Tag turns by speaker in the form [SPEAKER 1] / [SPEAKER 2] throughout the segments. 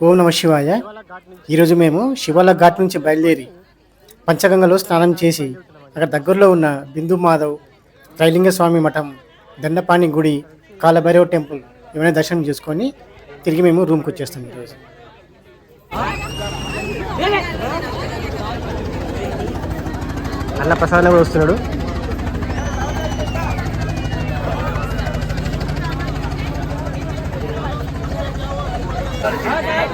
[SPEAKER 1] ఓం నమ శివాయ ఈరోజు మేము శివాల ఘాట్ నుంచి బయలుదేరి పంచగంగలో స్నానం చేసి అక్కడ దగ్గరలో ఉన్న బిందు మాధవ్ త్రైలింగ స్వామి మఠం దండపాణి గుడి కాలభైరవ టెంపుల్ ఇవన్నీ దర్శనం చేసుకొని తిరిగి మేము రూమ్కి వచ్చేస్తాం ఈరోజు అన్న ప్రసాదం కూడా వస్తున్నాడు
[SPEAKER 2] Thank you.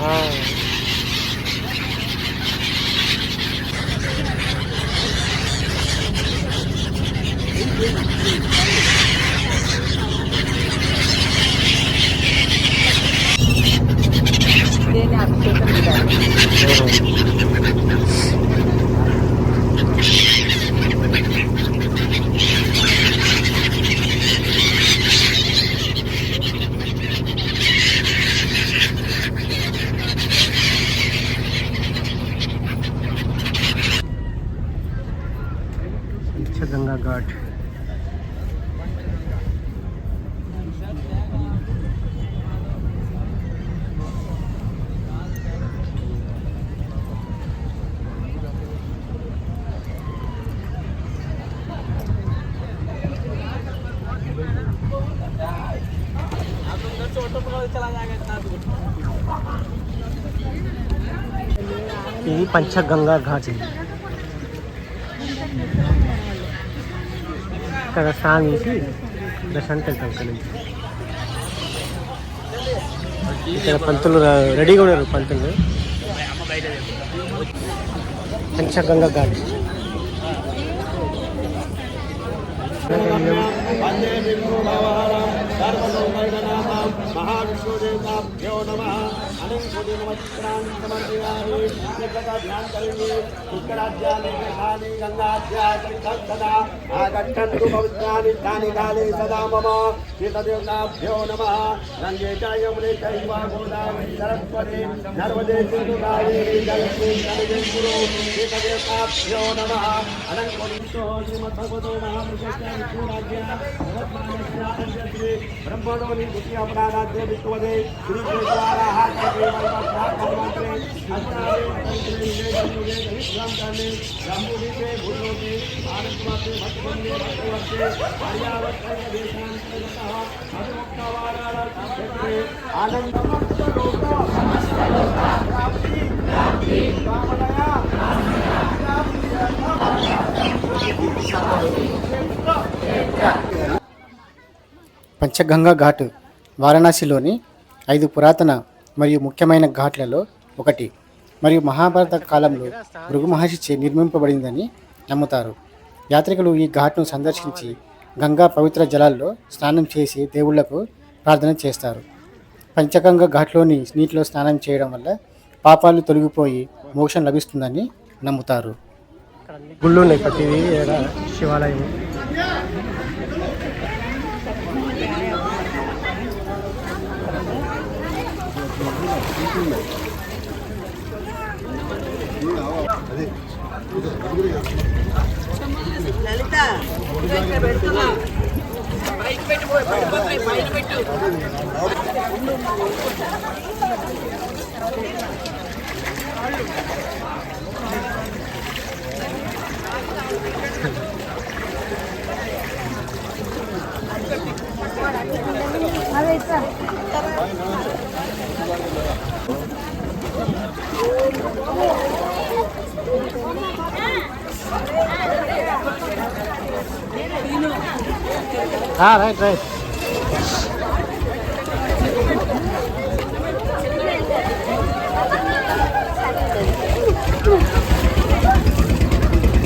[SPEAKER 1] ఆ. గంగా ఘాట్ ఇది పంచగంగా ఘాట్. ఇది ఇక్కడ స్నానం చేసి దర్శనానికి వెళ్తాం ఇక్కడ నుంచి ఇక్కడ పంతులు రెడీగా ఉన్నారు పంతులు. పంచగంగా ఘాట్.
[SPEAKER 3] వందే మహావిష్ణుదేవతాభ్యో నమ. అనంకుడి నమస్కారాన్ని సమర్పయామి ఇక్కడ ధ్యానం కరిగి ఉత్తరాజ్యాన్ని దేశాన్ని గంగాధ్యాసదా ఆగచ్చంతు పవిత్రాన్ని తాని కాలే సదా మమ సీతదేవతాభ్యో నమ గంగే చ యమునే చైవ గోదావరి సరస్వతి నర్మదే సింధు కావేరి జలస్మి
[SPEAKER 1] పంచగంగా ఘాట్ వారణాసిలోని ఐదు పురాతన మరియు ముఖ్యమైన ఘాట్లలో ఒకటి. మరియు మహాభారత కాలంలో భృగు మహర్షిచే నిర్మింపబడిందని నమ్ముతారు. యాత్రికులు ఈ ఘాట్ను సందర్శించి గంగా పవిత్ర జలాల్లో స్నానం చేసి దేవుళ్ళకు ప్రార్థన చేస్తారు. పంచగంగా ఘాట్లోని నీటిలో స్నానం చేయడం వల్ల పాపాలు తొలగిపోయి మోక్షం లభిస్తుందని నమ్ముతారు. గుళ్ళు ఉన్నాయి ప్రతిదీ శివాలయం? లలిత పెడుతున్నా బైక్ పెట్టు పడిపోతాయి పైన పెట్టు
[SPEAKER 4] Thank you. ah right right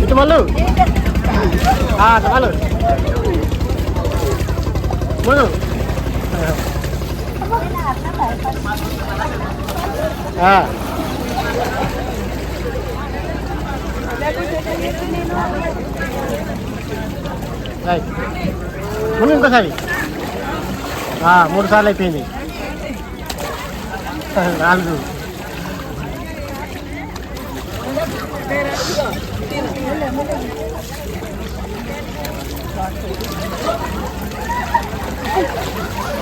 [SPEAKER 4] à, malu ah itu malu malu ah Thank you.
[SPEAKER 1] ముందు ఇంకోసారి మూడు సార్లు అయిపోయింది. నాలుగు.
[SPEAKER 2] Thank
[SPEAKER 1] you.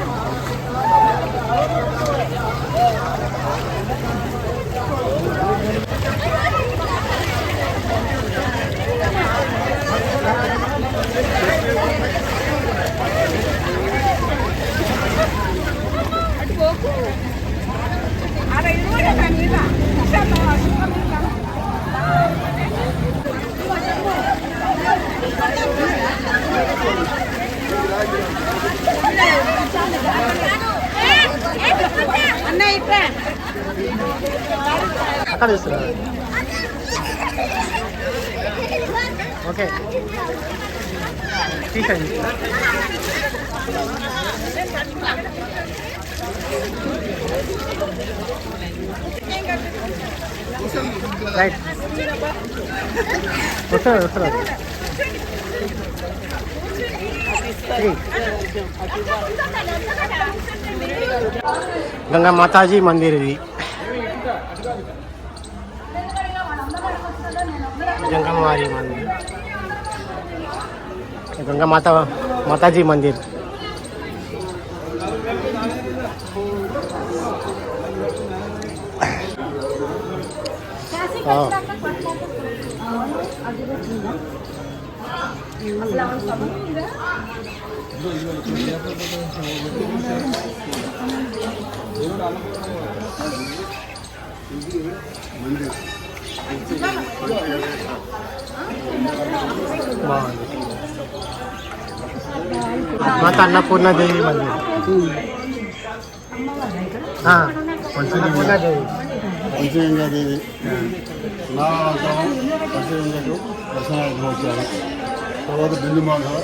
[SPEAKER 1] Oh, okay తీసండి right వస్తున్నారు వస్తున్నారు త్రీ. గంగా మాతాజీ మందిర్ ఇది గంగమ్మారి మందిర్ గంగా మాత మాతాజీ మందిర్ ఆ. మాత అన్నపూర్ణాదేవి మందిర్. అన్నపూర్ణాదేవి
[SPEAKER 3] పంచగంగాదేవి నాగం పంచగంగకు దర్శనానికి వచ్చారు. తర్వాత బిందు మాధవ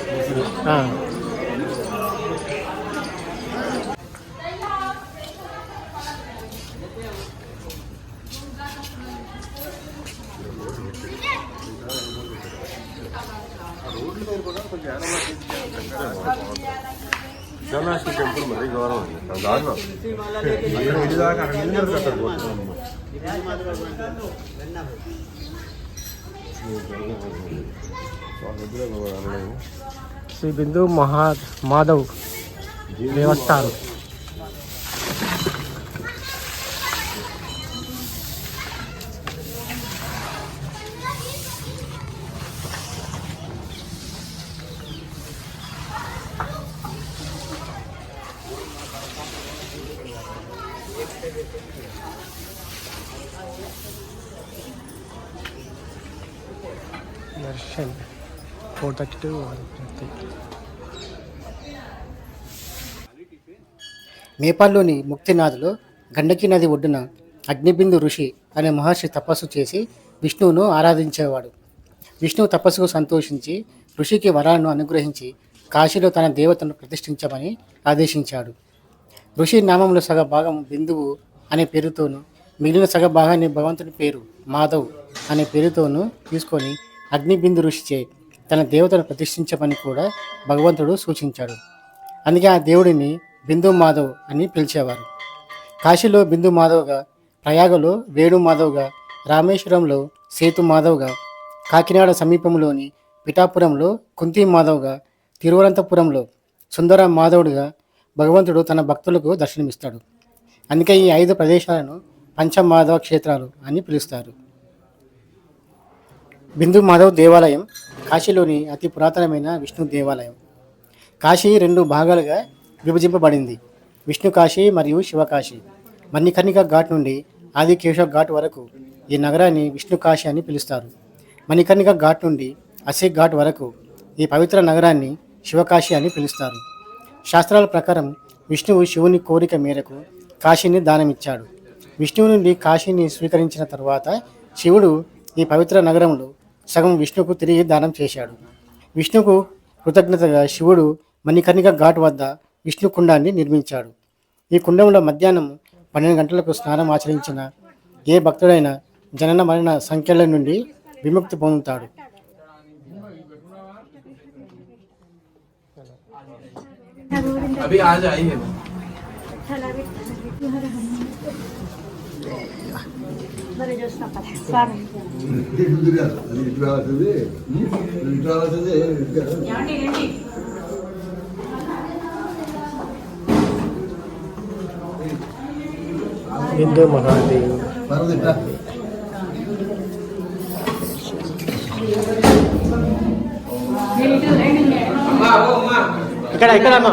[SPEAKER 5] ఉంది. దారిలో అక్కడ వెళ్ళి దాకా అక్కడ అక్కడ
[SPEAKER 1] శ్రీ బిందు మహా మాధవ్ దేవస్థానం దర్శన్ ఫోర్ నేపాల్లోని ముక్తినాథ్లో గండకి నది ఒడ్డున అగ్నిబిందు ఋషి అనే మహర్షి తపస్సు చేసి విష్ణువును ఆరాధించేవాడు. విష్ణువు తపస్సుకు సంతోషించి ఋషికి వరాలను అనుగ్రహించి కాశీలో తన దేవతను ప్రతిష్ఠించమని ఆదేశించాడు. ఋషి నామంలో సగ భాగం బిందువు అనే పేరుతోనూ మిగిలిన సగ భాగాన్ని భగవంతుని పేరు మాధవ్ అనే పేరుతోనూ తీసుకొని అగ్నిబిందు ఋషిచే తన దేవతను ప్రతిష్ఠించమని కూడా భగవంతుడు సూచించాడు. అందుకే ఆ దేవుడిని బిందు మాధవ్ అని పిలిచేవారు. కాశీలో బిందు మాధవ్గా ప్రయాగలో వేణు మాధవ్గా రామేశ్వరంలో సేతు మాధవ్గా కాకినాడ సమీపంలోని పిఠాపురంలో కుంతి మాధవ్గా తిరువనంతపురంలో సుందర మాధవుడిగా భగవంతుడు తన భక్తులకు దర్శనమిస్తాడు. అందుకే ఈ ఐదు ప్రదేశాలను పంచమాధవ క్షేత్రాలు అని పిలుస్తారు. బిందు మాధవ్ దేవాలయం కాశీలోని అతి పురాతనమైన విష్ణు దేవాలయం. కాశీ రెండు భాగాలుగా విభజింపబడింది. విష్ణు కాశీ మరియు శివకాశి మణికర్ణిక ఘాట్ నుండి ఆదికేశవ ఘాట్ వరకు ఈ నగరాన్ని విష్ణు కాశీ అని పిలుస్తారు. మణికర్ణిక ఘాట్ నుండి అసిక్ ఘాట్ వరకు ఈ పవిత్ర నగరాన్ని శివకాశి అని పిలుస్తారు. శాస్త్రాల ప్రకారం విష్ణువు శివుని కోరిక మేరకు కాశీని దానమిచ్చాడు. విష్ణువు నుండి కాశీని స్వీకరించిన తర్వాత శివుడు ఈ పవిత్ర నగరంలో సగం విష్ణువుకు తిరిగి దానం చేశాడు విష్ణువుకు కృతజ్ఞతగా శివుడు మణికర్ణిక ఘాట్ వద్ద విష్ణు కుండాన్ని నిర్మించాడు ఈ కుండంలో మధ్యాహ్నం పన్నెండు గంటలకు స్నానం ఆచరించిన ఏ భక్తుడైనా జనన మరణ సంఖ్యల నుండి విముక్తి పొందుతాడు
[SPEAKER 4] अभी
[SPEAKER 1] హిందూ మహాదేవ్ ఇక్కడ ఇక్కడ అమ్మా.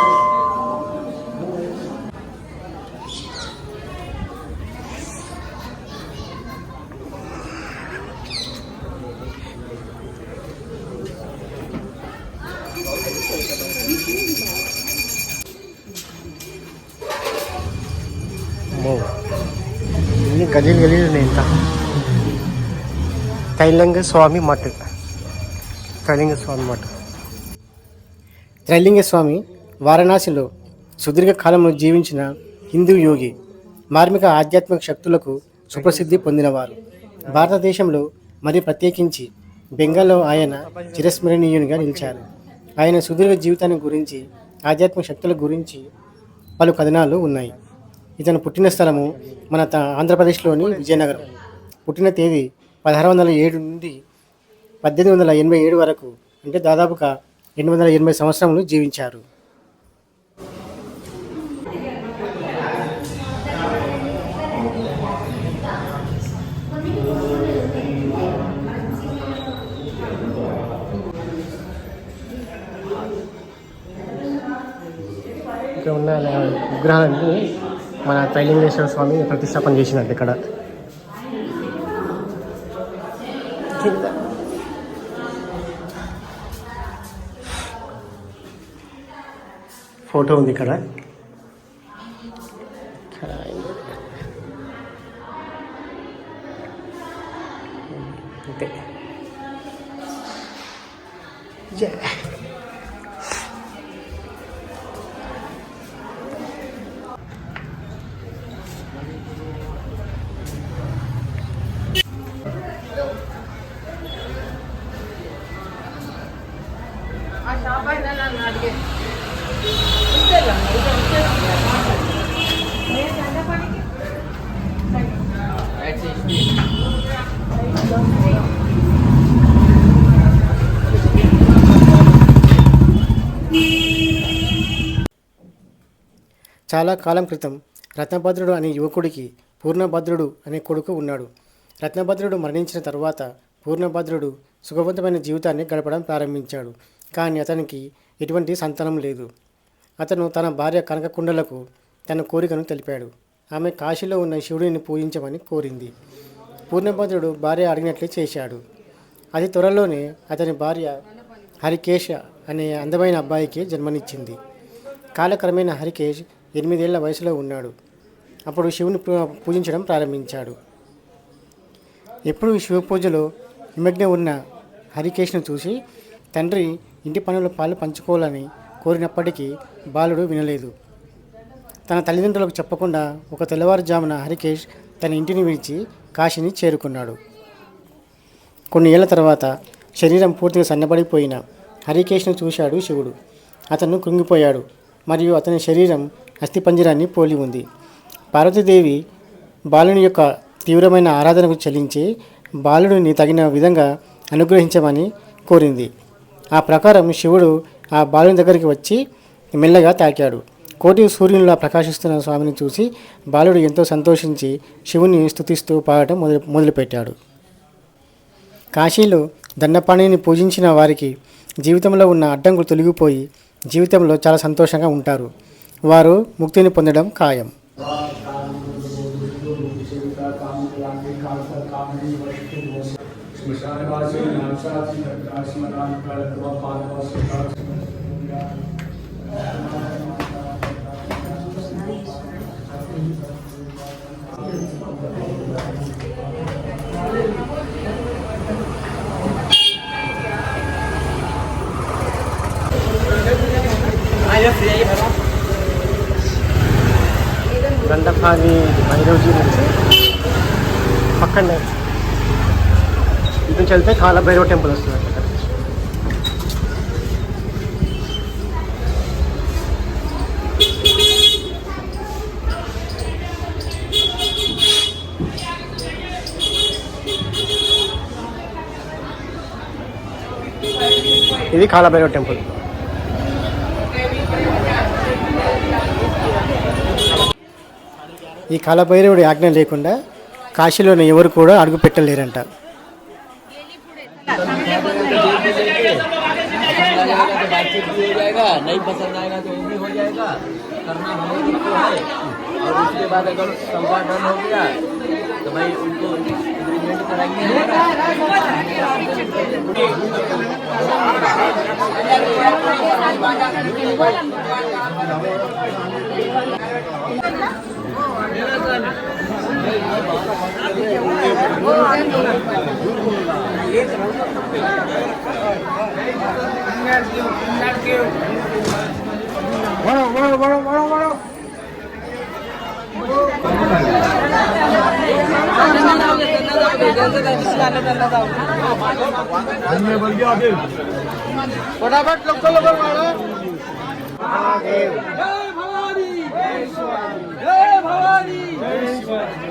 [SPEAKER 1] గలీలు గలీలు ఉన్నాయి ఇంత. త్రైలింగ స్వామి మఠ్. త్రైలింగ స్వామి మఠ్. త్రైలింగ స్వామి వారణాసిలో సుదీర్ఘ కాలంలో జీవించిన హిందూ యోగి మార్మిక ఆధ్యాత్మిక శక్తులకు సుప్రసిద్ధి పొందినవారు. భారతదేశంలో మరి ప్రత్యేకించి బెంగాల్లో ఆయన చిరస్మరణీయునిగా నిలిచారు. ఆయన సుదీర్ఘ జీవితాన్ని గురించి ఆధ్యాత్మిక శక్తుల గురించి పలు కథనాలు ఉన్నాయి. ఇతను పుట్టిన స్థలము మన త- ఆంధ్రప్రదేశ్లోని విజయనగరం. పుట్టిన తేదీ పదహారు వందల ఏడు నుండి పద్దెనిమిది వందల ఎనభై ఏడు వరకు అంటే దాదాపుగా ఎనిమిది వందల ఎనభై సంవత్సరములు జీవించారు. ఇక్కడ ఉన్న విగ్రహాలన్నీ మన త్రైలింగేశ్వర స్వామి ప్రతిష్టాపన చేసినట్టు ఇక్కడ. ఫోటో ఉంది ఇక్కడ. చాలా కాలం క్రితం రత్నభద్రుడు అనే యువకుడికి పూర్ణభద్రుడు అనే కొడుకు ఉన్నాడు. రత్నభద్రుడు మరణించిన తర్వాత పూర్ణభద్రుడు సుఖవంతమైన జీవితాన్ని గడపడం ప్రారంభించాడు. కానీ అతనికి ఎటువంటి సంతానం లేదు. అతను తన భార్య కనకకుండలకు తన కోరికను తెలిపాడు. ఆమె కాశీలో ఉన్న శివుడిని పూజించమని కోరింది. పూర్ణభద్రుడు భార్య అడిగినట్లే చేశాడు. అది త్వరలోనే అతని భార్య హరికేష్ అనే అందమైన అబ్బాయికి జన్మనిచ్చింది. కాలక్రమేణా హరికేష్ ఎనిమిదేళ్ళ వయసులో ఉన్నాడు. అప్పుడు శివుని పూ- పూజించడం ప్రారంభించాడు. ఎప్పుడు శివ పూజలో నిమగ్నం ఉన్న హరికేష్ను చూసి తండ్రి ఇంటి పనుల పాలు పంచుకోవాలని కోరినప్పటికీ బాలుడు వినలేదు. తన తల్లిదండ్రులకు చెప్పకుండా ఒక తెల్లవారుజామున హరికేష్ తన ఇంటిని విడిచి కాశీని చేరుకున్నాడు. కొన్ని ఏళ్ళ తర్వాత శరీరం పూర్తిగా సన్నబడిపోయిన హరికేష్ను చూశాడు శివుడు. అతను కృంగిపోయాడు. మరియు అతని శరీరం అస్థిపంజరాన్ని పోలి ఉంది. పార్వతీదేవి బాలుని యొక్క తీవ్రమైన ఆరాధనకు చెల్లించి బాలుడిని తగిన విధంగా అనుగ్రహించమని కోరింది. ఆ ప్రకారం శివుడు ఆ బాలుని దగ్గరికి వచ్చి మెల్లగా తాకాడు. కోటి సూర్యునిలా ప్రకాశిస్తున్న స్వామిని చూసి బాలుడు ఎంతో సంతోషించి శివుని స్థుతిస్తూ పాడటం మొదలు మొదలుపెట్టాడు. కాశీలో దండపాణిని పూజించిన వారికి జీవితంలో ఉన్న అడ్డంకులు తొలగిపోయి జీవితంలో చాలా సంతోషంగా ఉంటారు. వారు ముక్తిని పొందడం ఖాయం. దండపాణి భైరవజీ నుంచి పక్కనే. ఇటు నుంచి వెళ్తే కాలభైరవ టెంపుల్ వస్తుంది అక్కడ. ఇది కాలభైరవ టెంపుల్. ఈ కాలభైరవుడి ఆజ్ఞ లేకుండా కాశీలోని ఎవరు కూడా అడుగు పెట్టలేరంట.
[SPEAKER 4] વળો વળો વળો વળો વળો. ફટાફટ લોકો લોકો વાળો. જય ભવાની. જય
[SPEAKER 3] ભવાની.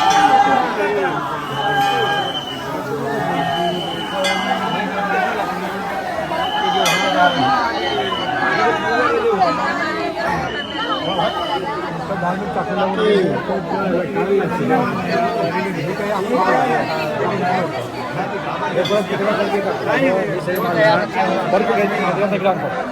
[SPEAKER 3] पाणी टाकल्यामुळे
[SPEAKER 1] काही बर्फ
[SPEAKER 2] घ्यायची मात्र सगळं
[SPEAKER 3] आणतात